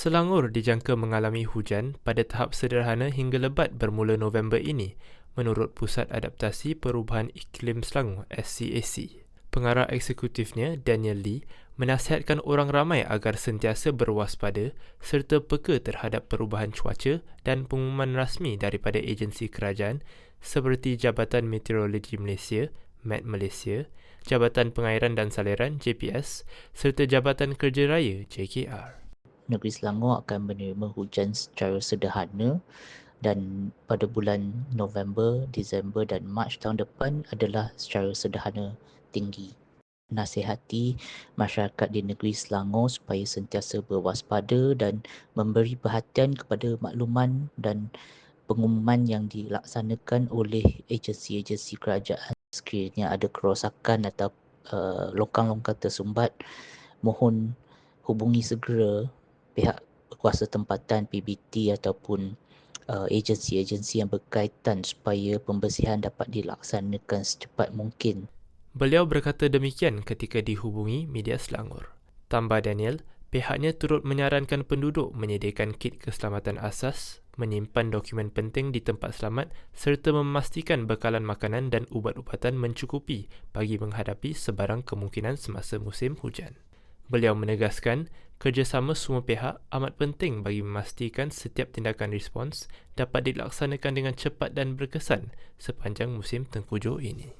Selangor dijangka mengalami hujan pada tahap sederhana hingga lebat bermula November ini, menurut Pusat Adaptasi Perubahan Iklim Selangor SCAC. Pengarah eksekutifnya, Daniel Lee, menasihatkan orang ramai agar sentiasa berwaspada serta peka terhadap perubahan cuaca dan pengumuman rasmi daripada agensi kerajaan seperti Jabatan Meteorologi Malaysia, Met Malaysia, Jabatan Pengairan dan Saliran JPS serta Jabatan Kerja Raya JKR negeri Selangor akan menerima hujan secara sederhana dan pada bulan November, Disember dan Mac tahun depan adalah secara sederhana tinggi. Nasihati masyarakat di negeri Selangor supaya sentiasa berwaspada dan memberi perhatian kepada makluman dan pengumuman yang dilaksanakan oleh agensi-agensi kerajaan sekiranya ada kerosakan atau uh, longkang-longkang tersumbat mohon hubungi segera pihak kuasa tempatan PBT ataupun uh, agensi-agensi yang berkaitan supaya pembersihan dapat dilaksanakan secepat mungkin. Beliau berkata demikian ketika dihubungi media Selangor. Tambah Daniel, pihaknya turut menyarankan penduduk menyediakan kit keselamatan asas, menyimpan dokumen penting di tempat selamat serta memastikan bekalan makanan dan ubat-ubatan mencukupi bagi menghadapi sebarang kemungkinan semasa musim hujan. Beliau menegaskan kerjasama semua pihak amat penting bagi memastikan setiap tindakan respons dapat dilaksanakan dengan cepat dan berkesan sepanjang musim tengkujuh ini.